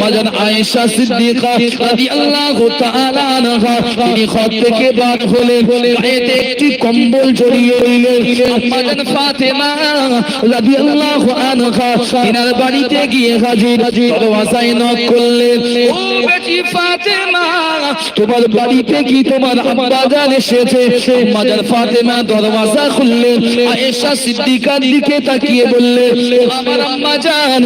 মাজান আয়েশা বাড়িতে গিয়ে হাজির করলেন। তোমার বাড়িতে কি তোমার আব্বা এসেছে? মাজান ফাতেমা দরওয়াজা খুললেন, আয়েশা সিদ্দিকার দিকে তাকিয়ে বললেন, আমার আম্মা জান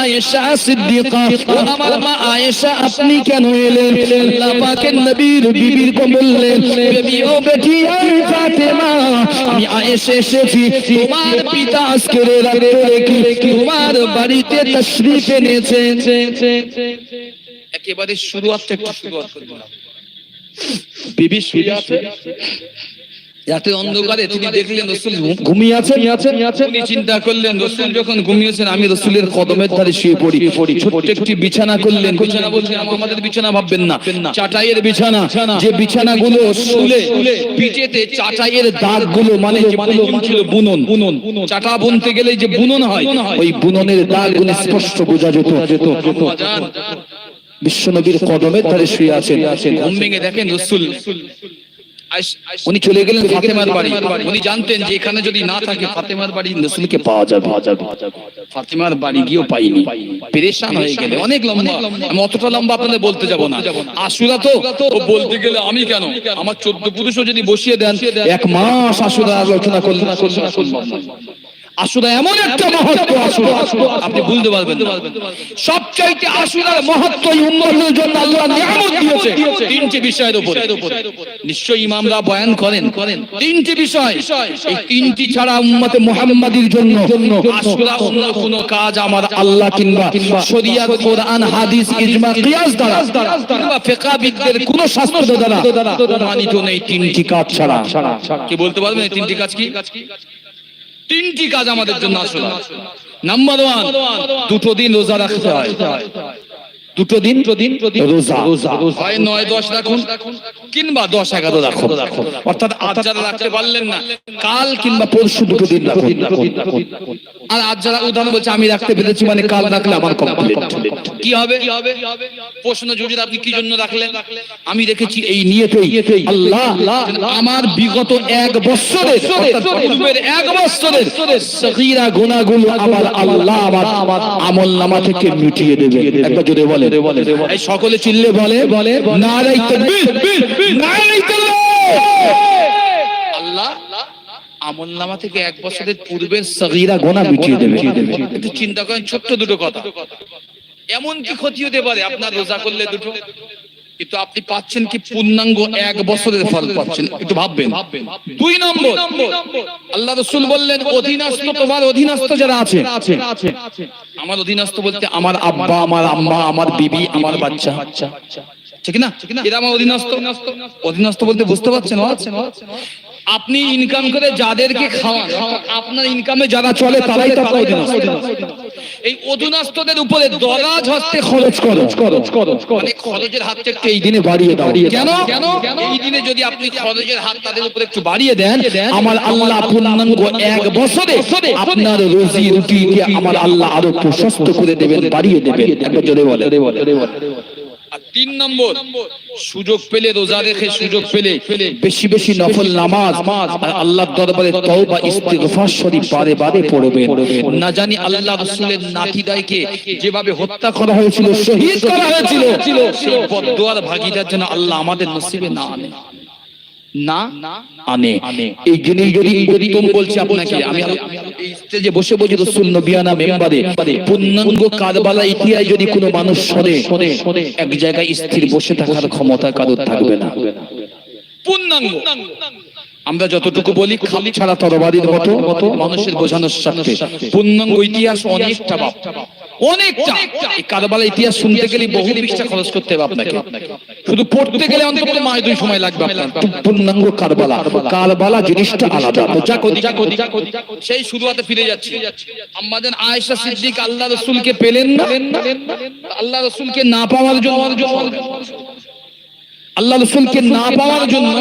আয়েশা সিদ্দিকা ও আমার মা আয়েশা আপনি কেন এলেন? আল্লাহ পাকের নবীর বিবির কো বললেন বেবি ও বেটি ফাতেমা আমি আয়েশা এসেছি। তোমার পিতা আজকের রাতে তোমার বাড়িতে তশরিফ এনেছে একেবারে শুরুয়াত থেকে শুরুয়াত করব বিবি শুয়ে আছে? রাতে অন্ধকারে তিনি দেখলেন রসুল ঘুমিয়ে আছেন উনি চিন্তা করলেন রসুল যখন ঘুমিয়েছেন আমি রসুলের কদমের ধারে শুয়ে পড়ি। পড়ি। ছোট্ট একটি বিছানা করলেন। বিছানা বলছেন আমাদের বিছানা ভাববেন না। চাটাইয়ের বিছানা। যে বিছানাগুলো শুলে পিঠেতে চাটাইয়ের দাগগুলো মানে যে বুনন ছিল বুনন বুনন। চাটা বুনতে গেলে যে বুনন হয় ওই বুননের দাগগুলো স্পষ্ট বোঝা যেত। যেত। বিশ্বনবীর কদমের ধারে শুয়ে আছেন। ঘুম ভেঙে দেখেন রসুল। উনি চলে গেলেন ফাতেমার বাড়ি। উনি জানতেন যে এখানে যদি না থাকে, ফাতেমার বাড়ি নসুলকে পাওয়া যাবে। ফাতেমার বাড়ি গিয়েও পাইনি। পেরেশান হয়ে গেলে অনেক লম্বা। আমি অতটা লম্বা আপনাদের বলতে যাব না। আশুরা তো? বলতে গেলে আমি কেন? আমার চোদ্দ পুরুষও যদি বসিয়ে দেন, এক মাস আশুরা আলোচনা করলেন এমন একটা মহত্ব আপনি বুঝতে পারবেন সবচাইতে মহত্ব উম্মতের জন্য আল্লাহ নিয়ামত দিয়েছে। তিনটি বিষয়ের উপরে। নিশ্চয়ই ইমামরা বয়ান করেন। তিনটি বিষয়। এই তিনটি ছাড়া উম্মতে মুহাম্মাদির জন্য অন্য কোনো কাজ আমার আল্লাহ কিংবা শরিয়াত কোরআন হাদিস ইজমা কিয়াস দ্বারা। কিংবা ফিকহাবিদদের কোনো শাস্ত্র দ্বারা প্রমাণিত নেই তিনটি কাজ ছাড়া। কি বলতে পারবেন এই তিনটি কাজ কি? তিনটি কাজ আমাদের জন্য আসলে নাম্বার ওয়ান দুটো দিন রোজা রাখতে হয়। দুটো দিন প্রদিন রোজা। রোজা। হয় নয় দশ রাখুন। কিংবা দশ এগারো রাখো রাখো অর্থাৎ আজ যারা রাখতে পারলেন না। কাল কিংবা পরশু দুটো দিন রাখুন। আর আজ যারা উদাহরণ বলছে আমি রাখতে পেরেছি মানে কাল রাখলে আমার কমপ্লিট কি হবে? প্রশ্ন জুজুর আপনি কি জন্য রাখলেন? আমি রেখেছি এই নিয়তেই। আল্লাহ আমার বিগত এক বছরের পূর্বের এক বছরের সগীরা গুনাহগুলো আমার আল্লাহ আমার আমল নামা থেকে মিটিয়ে দেবে। একবার জোরে বলে এই সকলে চিল্লে বলে বলে নারাই তাকবীর। নারাই আল্লাহ আমল নামা থেকে এক বছরের পূর্বের সগীরা গোনা মিটিয়ে দেবে। একটু চিন্তা করেন ছোট্ট দুটো কথা। এমন কি ক্ষতি হতে পারে? আপনার রোজা করলে দুটো। কিন্তু আপনি পাচ্ছেন কি পূর্ণাঙ্গ এক বছরের ফল পাচ্ছেন? একটু ভাববেন। দুই নম্বর। আল্লাহ রসুল বললেন অধীনস্থ তোমার অধীনস্থ যারা আছে। আমার অধীনস্থ বলতে আমার আব্বা আমার আম্মা আমার বিবি আমার বাচ্চা। ঠিক না? এরা আমার অধীনস্থ। অধীনস্থ। বলতে বুঝতে পারছেন আপনি ইনকাম করে যাদেরকে খাওয়ান, আপনার ইনকামে যারা চলে, তারাই তো এই অধীনস্থদের উপরে দরাজ হস্তে খরচ করো। খরচ করো মানে খরচের হাতটা একটু এই দিনে বাড়িয়ে দাও। কেন? কেন এই দিনে যদি আপনি খরচের হাত তাদের উপরে একটু বাড়িয়ে দেন, আমার আল্লাহ পূর্ণাঙ্গ এক বছরে আপনার রুজি রুটিকে আমার আল্লাহ আরও প্রশস্ত করে দেবেন, বাড়িয়ে দেবেন। একবার জোরে বলে আর তিন নম্বর, সুযোগ পেলে, রোজা রেখে সুযোগ পেলে বেশি বেশি নফল নামাজ আর আল্লাহর দরবারে তওবা, ইস্তিগফার শরীফ বারে বারে পড়বে না জানি আল্লাহ রাসূলের নাতিদাইকে যেভাবে হত্যা করা হয়েছিল, শহীদ করা হয়েছিল, সেই বদদুয়ার ভাগীদার জন্য আল্লাহ আমাদের নসিবে না আনে। না আনে। এই উত্তম বলছি আপনাকে। আমি স্টেজে বসে বসে রসুল নবিয়ানা মেম্বারে পূর্ণাঙ্গ কারবালা ইতিহাস যদি কোনো মানুষ শোনে এক জায়গায় স্থির বসে থাকার ক্ষমতা কারোর থাকবে না। পূর্ণাঙ্গ। আমরা যতটুকু বলি খালি ছাড়া তরবারির মতো মতো মানুষের বোঝানোর স্বার্থে। পূর্ণাঙ্গ ইতিহাস অনেকটা বাপ অনেকটা। কারবালা ইতিহাস শুনতে গেলে বহু পৃষ্ঠা খরচ করতে হবে আপনাকে। শুধু পড়তে গেলে অন্তত মাস দুই সময় লাগবে পূর্ণাঙ্গ কারবালা। কারবালা জিনিসটা আলাদা। সেই শুরুয়াতে ফিরে যাচ্ছি। আমাদের আয়েশা সিদ্দিক আল্লাহ রসুলকে পেলেন না। আল্লাহ রসুলকে না পাওয়ার জন্য। আল্লাহ রসুলকে না পাওয়ার জন্য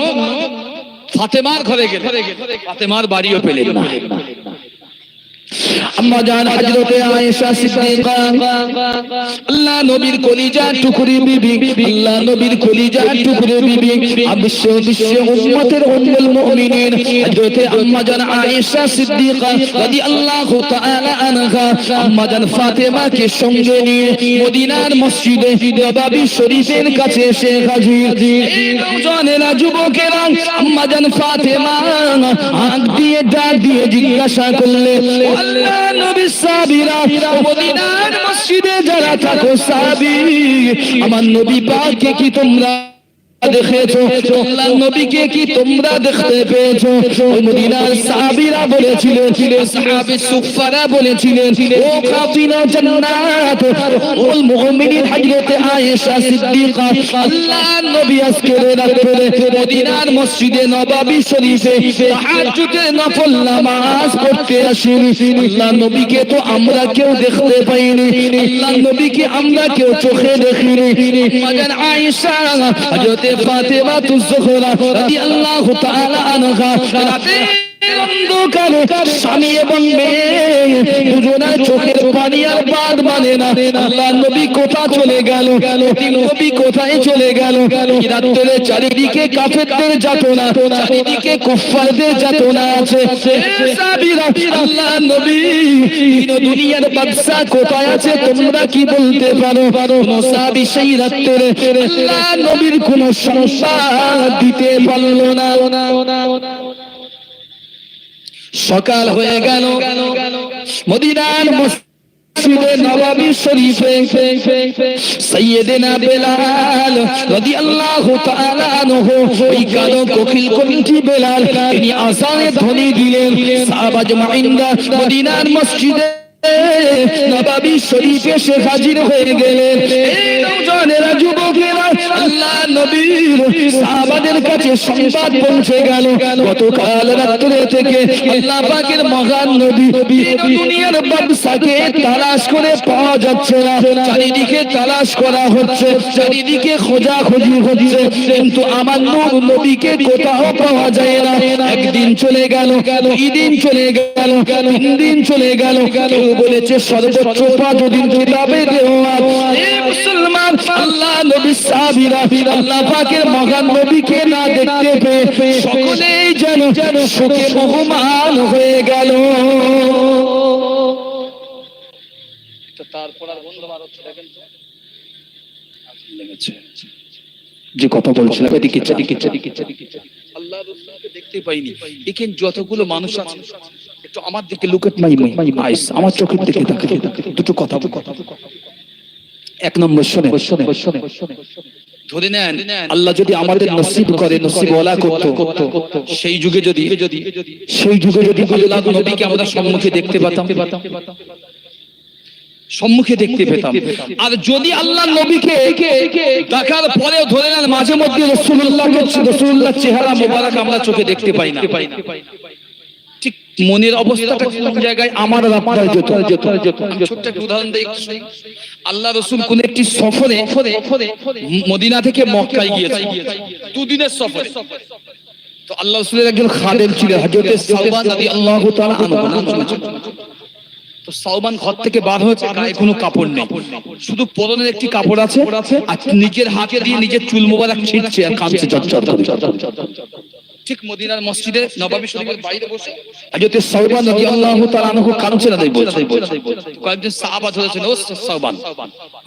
ফাতেমার ঘরে গেলে ফাতেমার বাড়িও পেলেন না। আম্মা জান হযরতে আয়েশা সিদ্দিকা। আল্লাহ নবীর কলিজা টুকরি বিবি, আল্লাহ নবীর কলিজা টুকরি বিবি বিশ্ব বিশ্ব উম্মতের উম্মুল মুমিনিন, হযরতে আম্মা জান আয়েশা সিদ্দিকা রাদিয়াল্লাহু তাআলা আনহা। আম্মা জান সঙ্গে নিয়ে মদিনার মসজিদে নববী শরীফের কাছে এসে হাজির। যুবকেরা আম্মা জান ফাতেমা দিয়ে ডাক দিয়ে জিজ্ঞাসা আল্লাহ নবী সাবিরা মদিনার মসজিদে যারা থাকো সাবি আমার নবী পাককে কি তোমরা মসজিদে শরীফে নফল নামাজ পড়তে তো আমরা কেউ দেখতে পাইনি। আল্লাহ নবীকে আমরা কেউ চোখে দেখিনি। আয়েশা ফাতেমা তুজোহরা রাদিয়াল্লাহু তাআলা আনহা। রাতে স্বামী এবং মেয়ে, দুজনের চোখের পানি আর বাদ মানে না। আল্লাহ নবী কোথা চলে গেল? নবী কোথায় চলে গেল? রাত্রে চারিদিকে কাফেরদের যাতনা, চারিদিকে কুফফারদের যাতনা আছে। আল্লাহ নবী দুনিয়ার বাদশা কোথায় আছে তোমরা কি বলতে পারো? কোন সাবি সেই রাত্রে আল্লাহ নবীর কোন সংসার দিতে পারল না। সকাল হয়ে গেল। মদিনার মসজিদে নবাবী শরীফে সাইয়েদেনা বেলাল তাআলা আনহু ওই কালো কোকিল বেলাল, তিনি আজানে ধ্বনি দিলেন, সাহাবা জমাইন্দা মদিনার মসজিদে নবাবী শরীফে এসে হাজির হয়ে গেলেন। এই নওজোয়ানেরা যুবকেরা, আল্লাহ নবীর সাহাবাদের কাছে সংবাদ পৌঁছে গেল। গতকাল রাত্রে থেকে আল্লাহ পাকের মহান নবী দুনিয়ার ব্যবসাকে তালাশ করে পাওয়া যাচ্ছে না। চারিদিকে তালাশ করা হচ্ছে, চারিদিকে খোঁজা খুঁজি হচ্ছে। কিন্তু আমার নূর নবীকে কোথাও পাওয়া যায় না। একদিন চলে গেল দুই দিন চলে গেল তিন দিন চলে গেল। কেউ বলেছে সর্বোচ্চ পাঁচ দিন কিতাবে দেওয়া মুসলমান, আল্লাহ নবী সাহাবীরা, আল্লাহ পাকের মহান নবীকে না দেখতে পেয়ে সকলেই যেন শোকে বহুমান হয়ে গেল। তারপর আর বন্ধ মারছে দেখেন তো যে কথা বলছিলাম এদিকে আল্লাহ রাসূলকে দেখতে পাইনি। এখানে যতগুলো মানুষ আছে একটু আমার দিকে লুক এট মাই মাই আইস আমার চোখের দিকে তাকে দুটো কথা কথা এক নম্বর শোনে শোনে শোনে ধরে নেন আল্লাহ যদি আমাদের নসিব করে নসিব ওলা করত সেই যুগে যদি সেই যুগে যদি আল্লাহ নবীকে আমরা সম্মুখে দেখতে পেতাম। সম্মুখে দেখতে পেতাম। আর যদি আল্লাহ নবীকে দেখার পরেও ধরে নেন মাঝে মধ্যে রসুল্লাহকে রসুল্লাহ চেহারা মোবারক আমরা চোখে দেখতে পাই না। ঠিক মনের অবস্থাটা কোন জায়গায় আমার আপনার যেত যেত যেত ছোট্ট একটা উদাহরণ দিই। আল্লাহ রসুল কোন একটি সফরে মদিনা থেকে মক্কায় গিয়েছে দুদিনের সফরে। তো আল্লাহ রসুলের একজন খাদেম ছিলেন হযরতে সালমান রাদিয়াল্লাহু তাআলা আনহু? তো সালমান ঘর থেকে বার হয়েছে গায়ে কোনো কাপড় নেই। শুধু পরনের একটি কাপড় আছে আর নিজের হাতে দিয়ে নিজের চুল মোবারক ছিঁড়ছে আর কাঁদছে চটচট করে। ঠিক মদিনার মসজিদে নবাবী শরীফের বাইরে বসে হযরতে রাদিয়াল্লাহু তাআলা আনহু বলছে। কয়েকজন সাহাবা ধরেছেন ও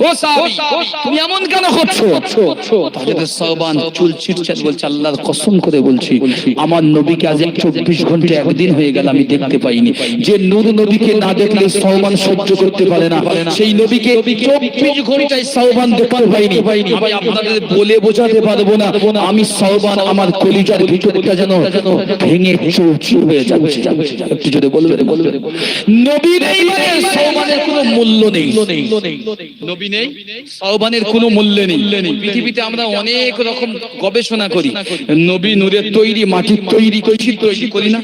ও সাহাবী তুমি এমন কেন হযরতে চুল ছিঁড়ছেন বলছে আল্লাহর কসম করে বলছি আমার নবীকে আজ 24 ঘণ্টা একদিন হয়ে গেল আমি দেখতে পাইনি। যে নূর নবীকে না দেখলে সালমান সহ্য করতে পারে না সেই নবীকে 24 ঘন্টায় সালমান দেখতে পাইনি। আমি আপনাদের বলে বোঝাতে পারব না আমি সালমান আমার কলিজার ভিতরটা যেন ভেঙে চৌচুর হয়ে যাচ্ছে। একটু যদি বলবে বলবে নবীর নেই মানে কোনো মূল্য নেই। নবী নেই? সৌবানের কোনো মূল্য নেই। পৃথিবীতে আমরা অনেক রকম গবেষণা করি। নবী নূরের তৈরি মাটির তৈরি তৈরি তৈরি করি না?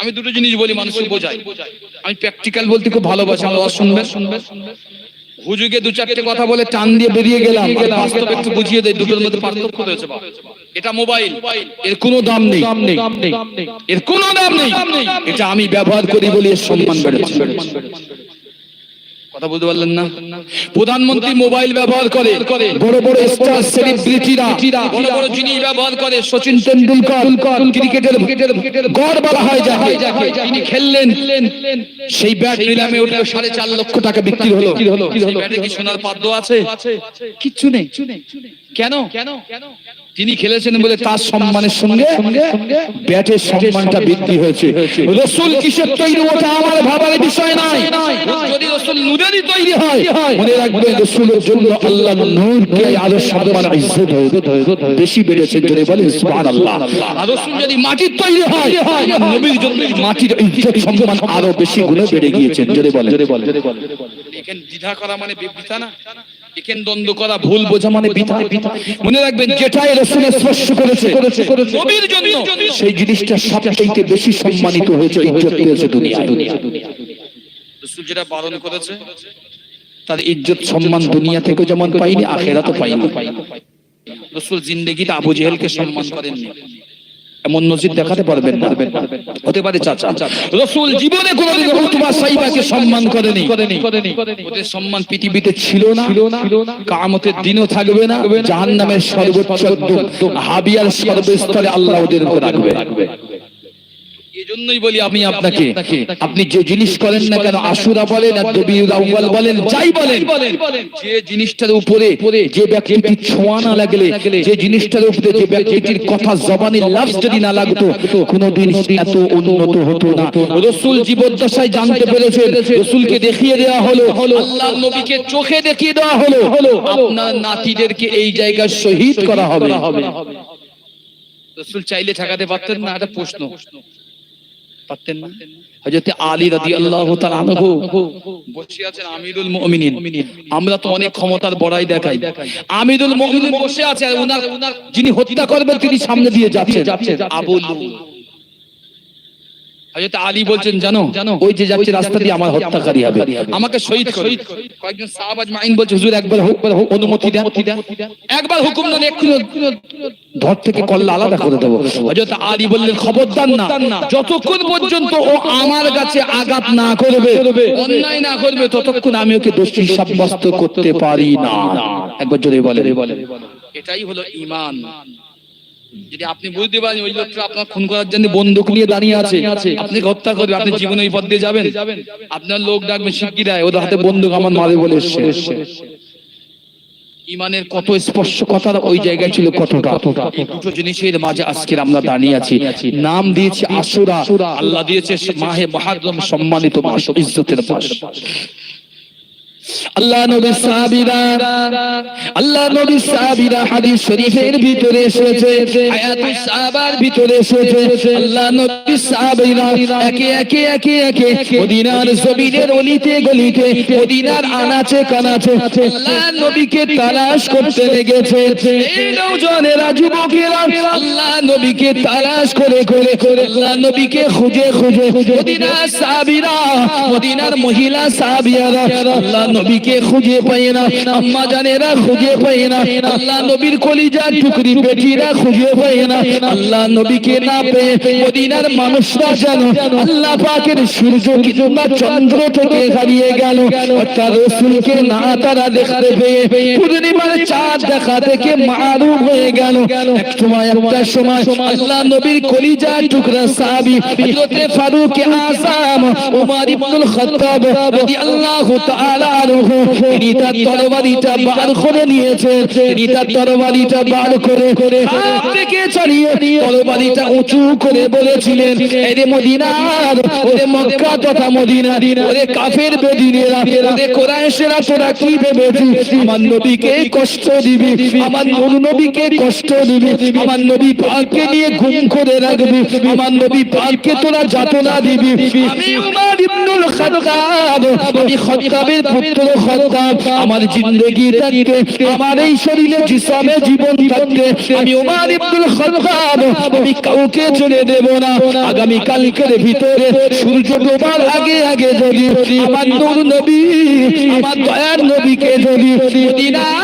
আমি দুটো জিনিস বলি বোঝাই আমি প্র্যাকটিক্যাল বলতে খুব ভালোবাসি, আমার হুজুকে দু চারটে কথা বলে টান দিয়ে বেরিয়ে গেলাম। একটু বুঝিয়ে দেয় দুটোর মধ্যে পার্থক্য রয়েছে এটা মোবাইল এর কোনো দাম নেই। এর কোনো দাম নেই। এটা আমি ব্যবহার করি বলে সম্মান বেড়েছে। কথা বলতে পারলেন না? প্রধানমন্ত্রী মোবাইল ব্যবহার করে বড় বড় স্টার সেলিব্রিটিরা বড় বড় জিনিস ব্যবহার করে সচিন তেন্ডুলকর ক্রিকেটের গড় বলা হয় যাকে তিনি খেললেন সেই ব্যাট নিলামে উঠল সাড়ে চার লক্ষ টাকা বিক্রি হলো। কি সোনার পাদ্য আছে? কিচ্ছু নেই। কেন? কেন? তিনি খেলেছেন বলে তার সম্মানের সঙ্গে ব্যাটের সম্মানটা বৃদ্ধি হয়েছে। রসুল কিসের তৈরি ওটা আমার ভাবার বিষয় নয় যদি রসুল নুরেরই তৈরি হয় মনে রসুলের জন্য আল্লাহ নূরকে আরও সম্মান ইজ্জত বেশি বেড়েছে সুবহানাল্লাহ। আর রসুল যদি মাটির তৈরি হয় নবীর জন্য মাটির ইজ্জত সম্মান আরও বেশি গুণে বেড়ে গিয়েছে জোরে বলে এখানে দ্বিধা করা মানে বিবৃতা না? এখানে দ্বন্দ্ব করা ভুল বোঝা মানে বিধা মনে রাখবেন যেটাই রসুলের স্পর্শ করেছে। নবীর জন্য। সেই জিনিসটা বেশি সম্মানিত হয়েছে ইজ্জত পেয়েছে দুনিয়ায়। রসুল যেটা পালন করেছে তার ইজ্জত সম্মান দুনিয়া থেকে যেমন পাইনি আখেরা তো পাইনি। রসুল জিন্দেগিতে আবু জেহেলকে সম্মান করেননি। এমন নজির দেখাতে পারবেন না। হতে পারে চাচা। রসুল জীবনে কোনোদিন তোমার সাইবাকে সম্মান করেনি। ওদের সম্মান পৃথিবীতে ছিল না। কামতের দিনও থাকবে না। জাহান্নামের সর্বোচ্চ হাবিয়ার সর্বস্তরে আল্লাহ ওদের উপর রাখবে। এজন্যই বলি আমি আপনাকে আপনি যে জিনিস করেন না কেন আশুরা বলেন আর রবিউল আউয়াল বলেন যাই বলেন যে জিনিসটার উপরে যে ব্যক্তিটির ছোঁয়া না লাগলে যে জিনিসটার উপরে যে ব্যক্তিটির কথা জবানে লাফজ যদি না লাগতো কোনোদিন এত উন্নত হতো না। রসুল জীবদ্দশায় জানতে পেরেছেন রসুলকে দেখিয়ে দেওয়া হলো নবীকে চোখে দেখিয়ে দেওয়া হলো আপনার নাতিদেরকে এই জায়গায় শহীদ করা হবে। রসুল চাইলে ঠেকাতে পারতেন না একটা প্রশ্ন। পারতেন না। হযরত আলী রাদিয়াল্লাহু তাআলা আনহু বসে আছেন আমিরুল মুমিনিন। আমরা তো অনেক ক্ষমতার বড়াই দেখাই। আমিরুল মুমিনিন বসে আছে উনার যিনি হত্যা করবেন তিনি সামনে দিয়ে যাচ্ছে আবু লুল হযরত আলী বলছেন জানো ওই যে যাচ্ছে রাস্তা দিয়ে আমার হত্যাকারী হবে। আমাকে শহীদ করে। কয়েকজন সাহাবাজ মাইন বলছে হুজুর একবার হোক অনুমতি দেন। একবার হুকুম দেন এক্ষুনি ধর থেকে কল্লা আলাদা করে দেবো। হযরত আলী বললেন খবরদার না। যতক্ষণ পর্যন্ত ও আমার কাছে আঘাত না করবে অন্যায় না করবে ততক্ষণ আমি ওকে দোষী সাব্যস্ত করতে পারি না। একবার জোরে বলে এটাই হলো ঈমান। যদি আপনি বুঝতে পারেন ওই লোকটা আপনার খুন করার জন্য বন্দুক নিয়ে দাঁড়িয়ে আছে, আপনি হত্যা করবেন, আপনি জীবনে দিয়ে যাবেন। আপনার লোক ডাকবে, শিগগির আয়, ওদের হাতে বন্দুক আমার মারে বলে এসছে। ইমানের কত স্পর্শ কথা ওই জায়গায় ছিল কতটা। দুটো জিনিসের মাঝে আজকে আমরা দাঁড়িয়ে আছি। নাম দিয়েছি আসুরা। আল্লাহ দিয়েছে মাহে মহাদম সম্মানিত মাস ইজ্জতের মাস আল্লাহ নবী সাহাবীরা, আল্লাহ নবী সাহাবীরা হাদিস শরীফের ভিতরে এসেছে, হায়াতুস সাহাবার ভিতরে এসেছে। আল্লাহ নবী সাহাবীরা একে একে একে একে মদিনার জমিনের অলিতে, গলিতে, মদিনার আনাচে, কানাচে আল্লাহ নবীকে তালাশ করতে লেগেছে। এই নওজনেরা যুবকেরা, আল্লাহ নবীকে তালাশ করে করে করে আল্লাহ নবীকে খুঁজে খুঁজে মদিনার সাহাবীরা, মদিনার মহিলা সাহাবিয়ারা, আল্লাহ নবীকে খুঁজে পায় না, আম্মা জানেরা খুঁজে পায় না, আল্লাহ নবীর কলিজা টুকরি বেটিরা খুঁজে পায় না, আল্লাহ নবীকে না পেয়ে মদিনার মানুষরা যেন আল্লাহ পাকের সূর্য কিংবা চন্দ্র থেকে হারিয়ে গেল, অর্থাৎ রসুলকে না তারা দেখতে পেয়ে পূর্ণিমার চাঁদ দেখা থেকে মারুম হয়ে গেল। এক সময়, একটা সময় আল্লাহ নবীর কলিজা টুকরা সাহাবী হযরতে ফারুক আযম ওমর ইবনুল খাত্তাব রাদিয়াল্লাহু তাআলা আনহু তিনি তার তরবারিটা বার করে নিয়েছে তিনি তার তরবারিটা বার করে করে থেকে চালিয়ে তরবারিটা উঁচু করে বলেছিলেন এই মদিনার ওরে মক্কা তথা মদিনা ওরে কাফের বেদিনেরা ওরে কোরআশেরা তোরা কি ভেবেছিস? আমার নবীকে কষ্ট দিবি আমার নবীকে কষ্ট দিবি। আমার নবী পাককে নিয়ে ঘুম করে রাখবি। আমার নবী পাককে তোরা যাতনা দিবি। আমি উমর ইবনুল খাত্তাব কাউকে ছেড়ে দেব না। আগামী কালকের ভিতরে সূর্য ডোবার আগে আগে যদি, আমার নূর নবী, আমার দয়ার নবীকে যদি জমিনে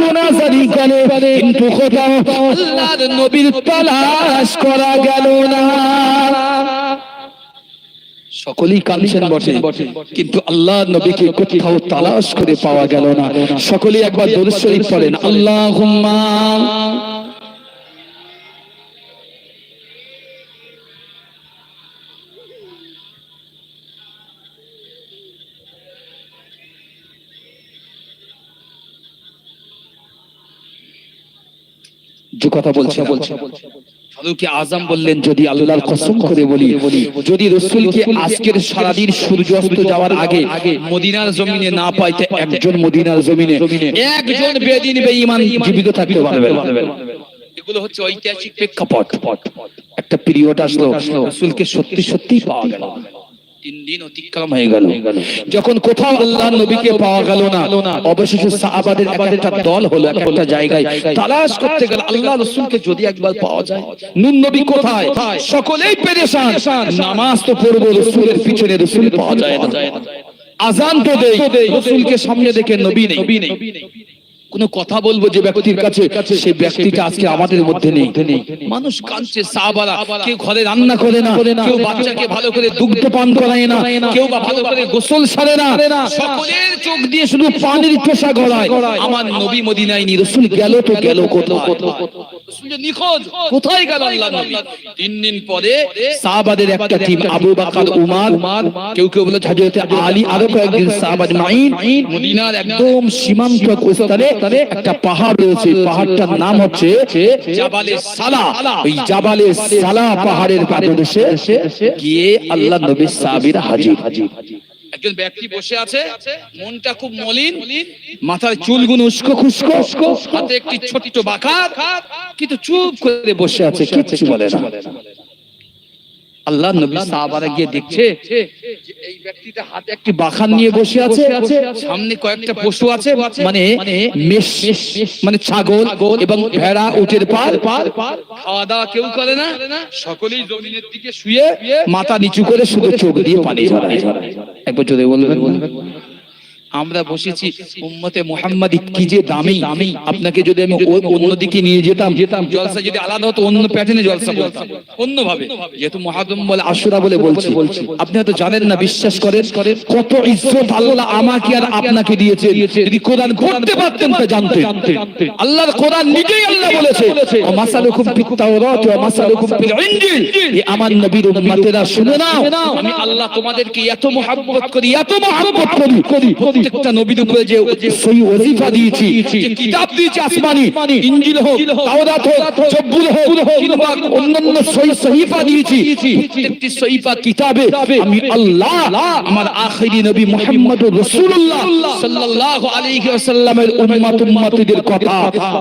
রোনা জারি করে, কিন্তু কোথাও আল্লাহর নবীর করা গেল না। সকলেই কাঁদছেন বসে কিন্তু আল্লাহ নবীকে কোথাও তালাশ করে পাওয়া গেল না। সকলেই একবার দরুদ শরীফ পড়েন, আল্লাহুম্মা। কথা বলছে বলছে ফারুক আজম বললেন যদি আল্লাহর কসম করে বলি যদি রসুলকে আজকের সারাদিন সূর্য অস্ত যাওয়ার আগে মদিনার জমিনে না পাইতে একজন মদিনার জমিনে একজন বেদিন বেঈমান জীবিত থাকতে পারবে এগুলো হচ্ছে ঐতিহাসিক প্রেক্ষাপট। একটা পিরিয়ড আসলো রসুলকে সত্যি সত্যি পাওয়া গেল। তিন দিন অতিক্রম হয়ে গেল। যখন কোথাও আল্লাহ নবীকে পাওয়া গেল না, অবশেষে সাহাবাদের একটা দল হলো একটা জায়গায়। তালাশ করতে গেল আল্লাহ রসুলকে যদি একবার পাওয়া যায়, নুন নবী কোথায়? সকলেই পেরেশান। নামাজ তো পড়ব, রসুলের পিছনে রসুল পাওয়া যায় না। আজান তো দেই, রসুলকে সামনে দেখে নবী নেই। কোন কথা বলব যে ব্যক্তির কাছে সেই ব্যক্তিটা আজকে আমাদের মধ্যে নেই। মানুষ কাঁদছে সাহাবারা কেউ ঘরে রান্না করে না কেউ বাচ্চাকে ভালো করে দুগ্ধ পান করায় না কেউ বা ভালো করে গোসল সারে না। সকলের চোখ দিয়ে শুধু পানির ঠোসা গড়ায়। আমার নবী মদিনায় নি রসুল গেল তো গেল কোথায়? গেল আল্লাহ তিন দিন পরে সাহাবাদের একটা টিম আবু বকর উমার কেউ কেউ বলে হযরত আলী আরও কয়েকজন সাহাবাদ মাইন মদিনার একদম সীমান্ত স্থানে একটা পাহাড় রয়েছে পাহাড়টার নাম হচ্ছে জাবালে সালা। পাহাড়ের পাদদেশে গিয়ে আল্লাহ নবী সাহাবীরা হাজির। একজন ব্যক্তি বসে আছে, মনটা খুব মলিন, মাথার চুলগুলো উস্কো খুস্কো, হাতে একটি ছোট্ট বাকার কিন্তু চুপ করে বসে আছে, কিচ্ছু বলে না। আল্লাহ নবী সাহাবারা গিয়ে দেখছে এই ব্যক্তিটা হাতে একটি বাখান নিয়ে বসে আছে সামনে কয়েকটা পশু আছে মানে মেষ মানে ছাগল এবং ভেড়া উটের পার পার খাওয়া দাওয়া কেউ করে না সকলেই জমিনের দিকে শুয়ে মাথা নিচু করে শুধু চোখ দিয়ে পানি ঝরায়। একবার জোরে বলবেন। আমরা বসেছি উম্মতে মুহাম্মাদি কি যে দামি। দামি। আপনাকে যদি আমি অন্যদিকে নিয়ে যেতাম যেতাম জলসা যদি আলাদা হতো অন্য প্যাটার্নে জলসা বলতাম অন্য ভাবে। যেহেতু মহাদম বলে আশুরা বলে বলছি। আপনি হয়তো জানেন না বিশ্বাস করেন। কত ইজ্জত আল্লাহ আমাকে আর আপনাকে দিয়েছে যদি কোরআন পড়তে পারতেন তো জানতেন। আল্লাহর কোরআন নিজেই আল্লাহ বলেছে। ও মাসালুকুম ফিত তাওরাত ওয়া মাসালুকুম ফিল ইনজিল। এ আমার নবীর উম্মতেরা শুনে নাও। আমি আল্লাহ তোমাদেরকে এত মহাব্বত করি এত মহব্বত করি। প্রত্যেকটা নবীর উপরে যে সেই ওজিফা দিয়েছি, কিতাব দিয়েছি আসমানি, ইনজিল হোক, তাওরাত হোক, জব্বুর হোক, কিংবা অন্যান্য সহি সহিফা দিয়েছি, প্রত্যেকটি সহিফা কিতাবে আমি আল্লাহ, আমার আখিরি নবী মুহাম্মদুর রাসূলুল্লাহ সাল্লাল্লাহু আলাইহি ওয়াসাল্লামের উম্মত উম্মতীদের কথা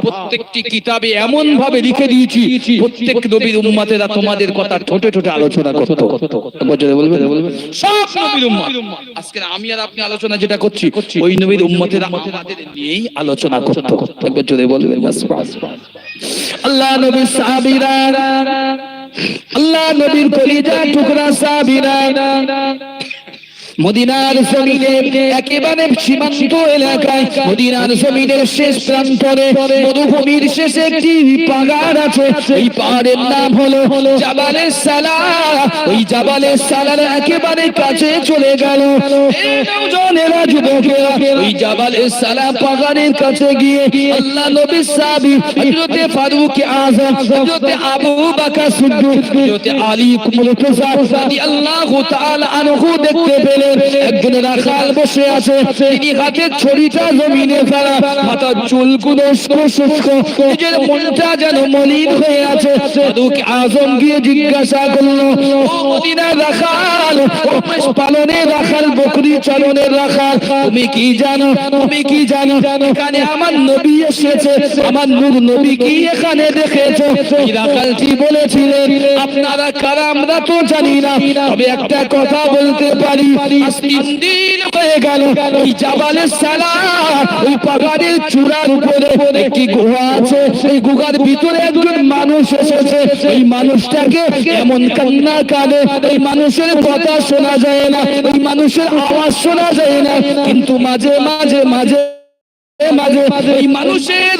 প্রত্যেকটি কিতাবে এমন ভাবে লিখে দিয়েছি, প্রত্যেক নবীর উম্মতেরা তোমাদের কথা ঠোঁটে ঠোঁটে আলোচনা করত। জোরে সব নবীর উম্মত। আজকে আমি আর আপনি আলোচনা যেটা করছি ওই নবীর উম্মতের আমাদের নিয়েই আলোচনা করতে। একবার জোরে বলবেন। আল্লাহ নবী সাহাবীরা আল্লাহ নবীর কলিজা টুকরা সাহাবীরা। মদিনার জমিনে একেবারে সীমান্ত এলাকায়, মদিনার জমিনের শেষ প্রান্তরে মরুভূমির শেষে একটি পাহাড় আছে। এই পাহাড়ের নাম হলো জাবালে সালা। ওই জাবালে সালার একেবারে কাছে চলে গেল। নওজোয়ানেরা যুবকেরা ওই জাবালে সালা পাহাড়ের কাছে গিয়ে আল্লাহ নবী সাহাবী হযরতে ফারুক আযম হযরতে আবু বকর সিদ্দিক, হযরতে আলী মুর্তজা রাদিয়াল্লাহু তাআলা আনহু দেখতে পেলেন। একজন রাখাল বসে আছে। তিনি হাতে ছড়িটা জমিনে ফেলা। মাথার চুলগুলো নিজের মনটা যেন মলিন হয়ে আছে। আযম গিয়ে জিজ্ঞাসা করল রাখাল পালনে রাখাল, বকরি চালনের রাখাল, তুমি কি জানো? তুমি কি জানো? এখানে আমার নবী এসেছে। আমার নূর নবী কি এখানে দেখেছ? রাখালটি বলেছিলেন আপনারা কারা আমরা তো জানি না। তবে একটা কথা বলতে পারি। দিন হয়ে গেল। ওই জাবালে সালা, ওই পাহাড়ের চূড়ার উপরে একটি গুহা আছে। সেই গুহার ভিতরে একজন মানুষ এসেছে। এই মানুষটাকে এমন কান্না কাঁদে এই মানুষের কথা শোনা যায় না। ওই মানুষের আওয়াজ শোনা যায় না। কিন্তু মাঝে মাঝে মাঝে মাঝে মানুষের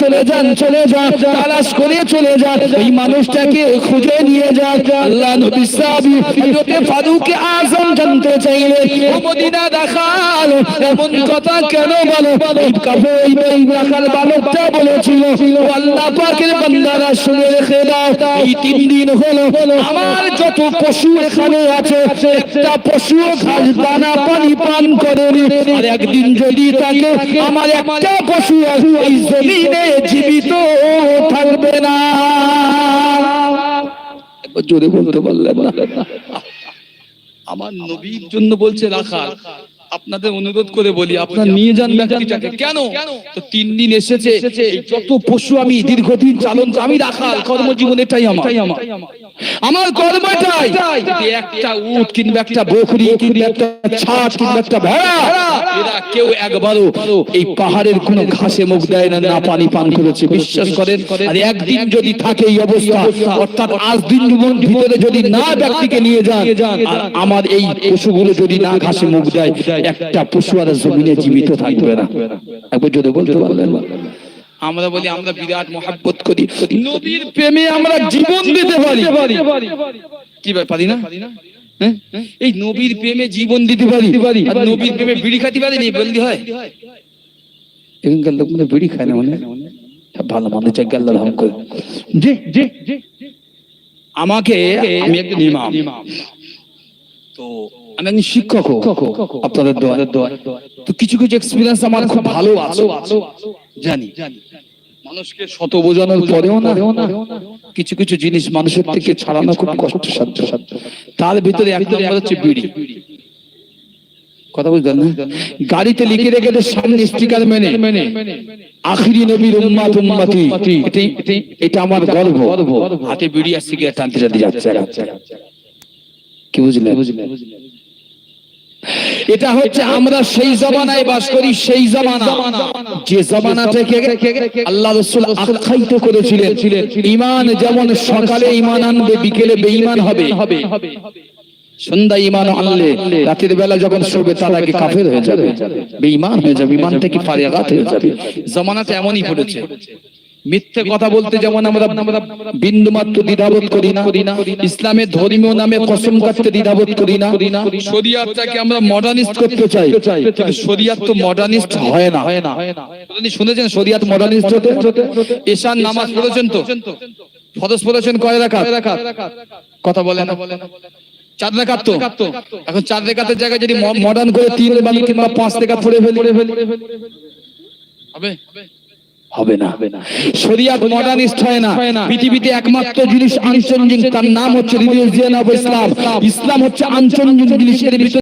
চলে যান, চলে খুঁজে নিয়ে যান। আল্লাহ নবী জানতে চাইলেন ও মদিনা দেখাল, এমন কথা কেন বলো? এই কাফে এই রাখাল বালকটা বলেছিল আল্লাহ পাকের বান্দারা শুনে রেখে দাও। এই তিন দিন হলো, আমার পশু এখানে আছে। পশু ঘাস দানা, পানি পান একদিন যদি তাকে আমার একটা পশু জমিনে জীবিত থাকবে না। জোরে বলতে পারলেন আমার নবীর জন্য বলছে রাখাল। আপনাদের অনুরোধ করে বলি আপনার নিয়ে যান ব্যক্তিটাকে কেন? তো তিন দিন এসেছে যত পশু আমি দীর্ঘদিন চালন আমি রাখাল কর্মজীবন এটাই আমার। আমার। কর্মটাই এটাই। একটা উট কিংবা একটা বকরি কিংবা একটা ছাট কিংবা একটা ভেড়া এরা কেউ একবারও এই পাহাড়ের কোন ঘাসে মুখ দেয় না না পানি পান করেছে। বিশ্বাস করেন, আর একদিন যদি থাকে এই অবস্থা, অর্থাৎ আজ দিন জীবন ভিতরে যদি না ব্যক্তিকে নিয়ে যান, আর আমার এই পশুগুলো যদি না ঘাসে মুখ দেয়, একটা পশু আর জমিনে জীবিত থাকবে না। একবার যদি বলতে পারলেন। আমরা বলি, আমরা বিরাট মহাব্বত করি। নবীর প্রেমে আমরা জীবন দিতে পারি। কি পারি না? এই নবীর প্রেমে জীবন দিতে পারি। আর নবীর প্রেমে বিড়ি খাতে পারি নি বললি হয়। এখানকার লোক মানে বিড়ি খায় না মানে। ভালো মানুষ চাই আল্লাহ রহম করে জি জি আমাকে আমি একজন ইমাম। তো আমি একজন শিক্ষক আপনাদের দোয়া তো কিছু কিছু এক্সপিরিয়েন্স আমার খুব ভালো আছে। জানি জানি। মানুষকে শত বোঝানোর পরেও না কিছু কিছু জিনিস মানুষের থেকে ছাড়ানো খুব কষ্টসাধ্য। তার ভিতরে এক নম্বর হচ্ছে বিড়ি। কথা বুঝলেন না? গাড়িতে লিখে রেখে সামনে স্টিকার মেনে। আখিরি নবীর উম্মাত উম্মতি। এটা আমার গর্ব। হাতে বিড়ি আর সিগারেট টানতে যাচ্ছে। কি বুঝলেন? এটা হচ্ছে আমরা সেই জমানায় বাস করি সেই জমানা। যে জমানা থেকে আল্লাহ রসুল আখ্যায়িত করেছিলেন ইমান যেমন সকালে ইমান আনবে বিকেলে বেঈমান হবে। সন্ধ্যা ইমান আনলে রাতের বেলা যখন শোবে তার আগে কাফের হয়ে যাবে। বেঈমান হয়ে যাবে ইমান থেকে ফারিয়াগাত হয়ে যাবে। জমানাতে এমনই পড়েছে। মিথ্যে কথা বলতে যেমন আমরা বিন্দু মাত্র দ্বিধাবোধ করি না ইসলামের ধর্মীয় নামে কসম কাটতে দ্বিধাবোধ করি না। শরিয়াতটাকে আমরা মডার্নিস্ট করতে চাই। শরিয়াত তো মডার্নিস্ট হয় না। হয় না। আপনি শুনেছেন শরিয়াত মডার্নিস্ট হতে? এশার নামাজ পড়েছেন তো? ফরজ পড়েছেন কয় রাকাত? কথা বলেন চার রাকাত তো? এখন চার রাকাতের জায়গায় যদি মডার্ন করে তিন কিংবা পাঁচ টাকা পড়ে ফেলে। হবে? হবে না। শরিয়াত মডার্নিস্ট হয় না। পৃথিবীতে একমাত্র জিনিস আনচঞ্জিং তার নাম হচ্ছে রিলিজিয়ন অফ ইসলাম ইসলাম হচ্ছে আনচঞ্জিং জিনিসের